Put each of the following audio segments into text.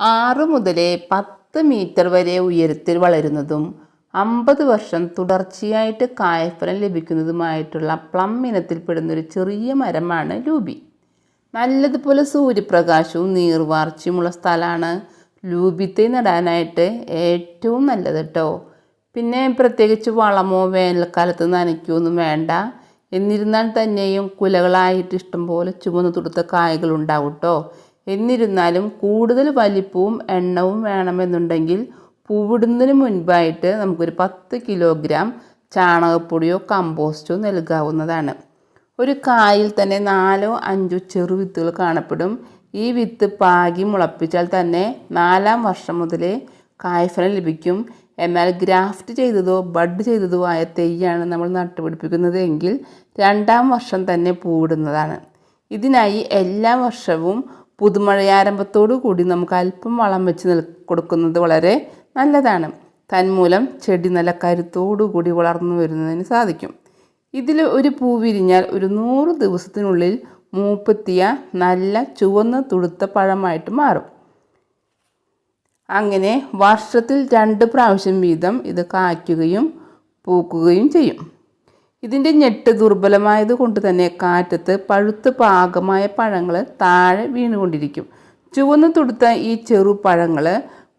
ആറ് മുതൽ പത്ത് മീറ്റർ വരെ ഉയരത്തിൽ വളരുന്നതും അമ്പത് വർഷം തുടർച്ചയായിട്ട് കായഫലം ലഭിക്കുന്നതുമായിട്ടുള്ള പ്ലം ഇനത്തിൽപ്പെടുന്ന ഒരു ചെറിയ മരമാണ് ലൂബി. നല്ലതുപോലെ സൂര്യപ്രകാശവും നീർവാർച്ചയുമുള്ള സ്ഥലമാണ്. ലൂബിത്തെ നടാനായിട്ട് ഏറ്റവും നല്ലത് കേട്ടോ പിന്നെ പ്രത്യേകിച്ച് വളമോ വേനൽക്കാലത്ത് നനയ്ക്കുകയൊന്നും വേണ്ട. എന്നിരുന്നാൽ തന്നെയും കുലകളായിട്ട് ഇഷ്ടംപോലെ ചുവന്ന് തുടുത്ത കായകൾ ഉണ്ടാവും കേട്ടോ എന്നിരുന്നാലും കൂടുതൽ വലിപ്പവും എണ്ണവും വേണമെന്നുണ്ടെങ്കിൽ പൂവിടുന്നതിന് മുൻപായിട്ട് നമുക്കൊരു പത്ത് കിലോഗ്രാം ചാണകപ്പൊടിയോ കമ്പോസ്റ്റോ നൽകാവുന്നതാണ്. ഒരു കായിൽ തന്നെ നാലോ അഞ്ചോ ചെറു വിത്തുകൾ കാണപ്പെടും. ഈ വിത്ത് പാകി മുളപ്പിച്ചാൽ തന്നെ നാലാം വർഷം മുതലേ കായ്ഫലം ലഭിക്കും. എന്നാൽ ഗ്രാഫ്റ്റ് ചെയ്തതോ ബഡ് ചെയ്തതോ ആയ തെയ്യാണ് നമ്മൾ നട്ടുപിടിപ്പിക്കുന്നത് എങ്കിൽ രണ്ടാം വർഷം തന്നെ പൂവിടുന്നതാണ്. ഇതിനായി എല്ലാ വർഷവും പുതുമഴയാരംഭത്തോടു കൂടി നമുക്ക് അല്പം വളം വെച്ച് നിൽ കൊടുക്കുന്നത് വളരെ നല്ലതാണ്. തന്മൂലം ചെടി നല്ല കരുത്തോടു കൂടി വളർന്നു വരുന്നതിന് സാധിക്കും. ഇതിൽ ഒരു പൂ വിരിഞ്ഞാൽ ഒരു നൂറ് ദിവസത്തിനുള്ളിൽ മൂപ്പെത്തിയ നല്ല ചുവന്ന് തുടുത്ത പഴമായിട്ട് മാറും. അങ്ങനെ വർഷത്തിൽ രണ്ട് പ്രാവശ്യം വീതം ഇത് കായ്ക്കുകയും പൂക്കുകയും ചെയ്യും. ഇതിന്റെ ഞെട്ട് ദുർബലമായത് കൊണ്ട് തന്നെ കാറ്റത്ത് പഴുത്ത് പാകമായ പഴങ്ങൾ താഴെ വീണുകൊണ്ടിരിക്കും. ചുവന്ന് തുടുത്ത ഈ ചെറു പഴങ്ങൾ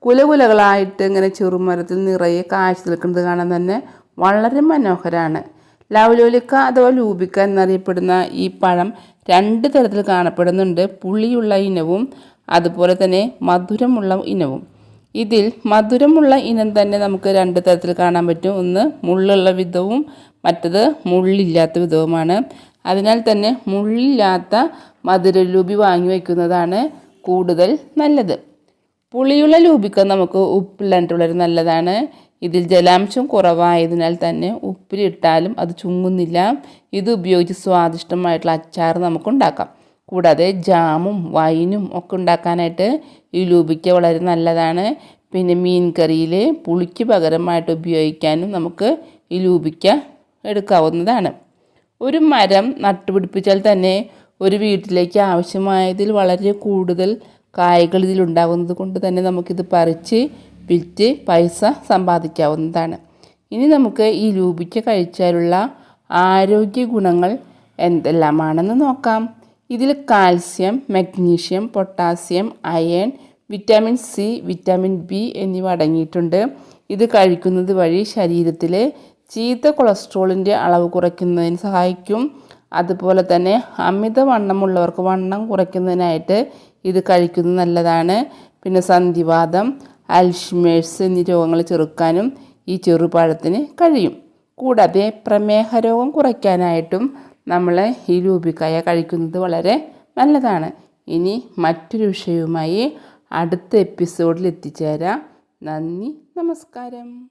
കുലകുലകളായിട്ട് ഇങ്ങനെ ചെറുമരത്തിൽ നിറയെ കാഴ്ച നിൽക്കുന്നത് കാണാൻ തന്നെ വളരെ മനോഹരമാണ് ലവലോലിക്ക അഥവാ ലൂപിക്ക എന്നറിയപ്പെടുന്ന ഈ പഴം രണ്ട് തരത്തിൽ കാണപ്പെടുന്നുണ്ട്. പുളിയുള്ള ഇനവും അതുപോലെ തന്നെ മധുരമുള്ള ഇനവും. ഇതിൽ മധുരമുള്ള ഇനം തന്നെ നമുക്ക് രണ്ട് തരത്തിൽ കാണാൻ പറ്റും. ഒന്ന് മുള്ളുള്ള വിധവും മറ്റത് മുള്ളില്ലാത്ത വിധവുമാണ്. അതിനാൽ തന്നെ മുള്ളില്ലാത്ത മധുരലൂപി വാങ്ങി വയ്ക്കുന്നതാണ് കൂടുതൽ നല്ലത്. പുളിയുള്ള ലൂബിക്ക നമുക്ക് ഉപ്പില്ലാണ്ടുള്ളൊരു നല്ലതാണ്. ഇതിൽ ജലാംശം കുറവായതിനാൽ തന്നെ ഉപ്പിലിട്ടാലും അത് ചുങ്ങുന്നില്ല. ഇത് ഉപയോഗിച്ച് സ്വാദിഷ്ടമായിട്ടുള്ള അച്ചാർ നമുക്ക് ഉണ്ടാക്കാം കൂടാതെ ജാമും വൈനും ഒക്കെ ഉണ്ടാക്കാനായിട്ട് ഈ ലൂബിക്ക വളരെ നല്ലതാണ്. പിന്നെ മീൻ കറിയിൽ പുളിക്ക് പകരമായിട്ട് ഉപയോഗിക്കാനും നമുക്ക് ഈ ലൂബിക്ക എടുക്കാവുന്നതാണ്. ഒരു മരം നട്ടുപിടിപ്പിച്ചാൽ തന്നെ ഒരു വീട്ടിലേക്ക് ആവശ്യമായതിൽ വളരെ കൂടുതൽ കായകൾ ഇതിലുണ്ടാകുന്നത് കൊണ്ട് തന്നെ നമുക്കിത് പറിച്ച് വിറ്റ് പൈസ സമ്പാദിക്കാവുന്നതാണ്. ഇനി നമുക്ക് ഈ ലൂബിക്ക കഴിച്ചാലുള്ള ആരോഗ്യ ഗുണങ്ങൾ എന്തെല്ലാമാണെന്ന് നോക്കാം. ഇതിൽ calcium magnesium potassium iron vitamin C vitamin B എന്നിവ അടങ്ങിയിട്ടുണ്ട്. ഇത് കഴിക്കുന്നത് വഴി ശരീരത്തിലെ ചീത്ത കൊളസ്ട്രോളിന്റെ അളവ് കുറയ്ക്കുന്നതിന് സഹായിക്കും. അതുപോലെ തന്നെ അമിത വണ്ണമുള്ളവർക്ക് വണ്ണം കുറയ്ക്കുന്നതിനായിട്ട് ഇത് കഴിക്കുന്നത് നല്ലതാണ്. പിന്നെ സന്ധിവാദം അൽഷ്മേഴ്സ് എന്നീ രോഗങ്ങൾ ചെറുക്കാനും ഈ ചെറുപഴത്തിന് കഴിയും. കൂടാതെ പ്രമേഹ രോഗം കുറയ്ക്കാനായിട്ടും നമ്മൾ ഈ രൂപിക്കായ കഴിക്കുന്നത് വളരെ നല്ലതാണ്. ഇനി മറ്റൊരു വിഷയവുമായി അടുത്ത എപ്പിസോഡിൽ എത്തിച്ചേരാം. നന്ദി നമസ്കാരം.